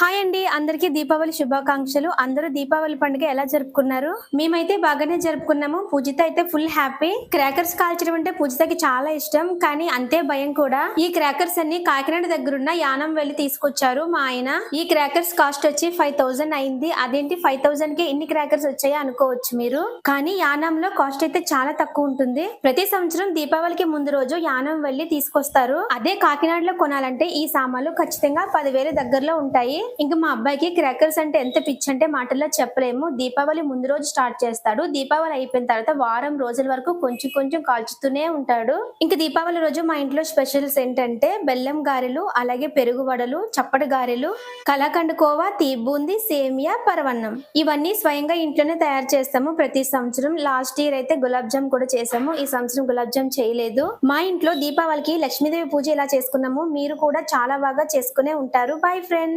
Hi అండి అందరికీ దీపావళి శుభాకాంక్షలు. అందరూ దీపావళి పండుగ ఎలా జరుపుకున్నారు? మేమైతే బాగానే జరుపుకున్నాము. పూజిత అయితే ఫుల్ హ్యాపీ క్రాకర్స్ కాల్చడం అంటే పూజితకి చాలా ఇష్టం. కానీ అంతే భయం కూడా. ఈ క్రాకర్స్ అన్ని కాకినాడ దగ్గరున్న యానం వెళ్ళి తీసుకొచ్చారు మా ఆయన. ఈ క్రాకర్స్ కాస్ట్ వచ్చి ఫైవ్ థౌసండ్ అయింది. అదేంటి ఫైవ్ థౌసండ్కి ఇన్ని క్రాకర్స్ వచ్చాయి అనుకోవచ్చు మీరు. కానీ యానంలో కాస్ట్ అయితే చాలా తక్కువ ఉంటుంది. ప్రతి సంవత్సరం దీపావళికి ముందు రోజు యానం వెళ్ళి తీసుకొస్తారు. అదే కాకినాడలో కొనాలంటే ఈ సామాన్లు ఖచ్చితంగా పదివేల దగ్గరలో ఉంటాయి. ఇంకా మా అబ్బాయికి క్రాకర్స్ అంటే ఎంత పిచ్చి అంటే మాటల్లో చెప్పలేము. దీపావళి ముందు రోజు స్టార్ట్ చేస్తాడు. దీపావళి అయిపోయిన తర్వాత వారం రోజుల వరకు కొంచెం కొంచెం కాల్చుతూనే ఉంటాడు. ఇంకా దీపావళి రోజు మా ఇంట్లో స్పెషల్స్ ఏంటంటే బెల్లం గారెలు అలాగే పెరుగు వడలు చప్పటి గారెలు కలాకండ్ కోవా తీబూంది సేమియా పరవన్నం. ఇవన్నీ స్వయంగా ఇంట్లోనే తయారు చేస్తాము. ప్రతి సంవత్సరం లాస్ట్ ఇయర్ అయితే గులాబ్ జామ్ కూడా చేసాము ఈ సంవత్సరం గులాబ్ జామ్ చేయలేదు. మా ఇంట్లో దీపావళికి లక్ష్మీదేవి పూజ ఇలా చేసుకున్నాము మీరు కూడా చాలా బాగా చేసుకునే ఉంటారు. Boy friend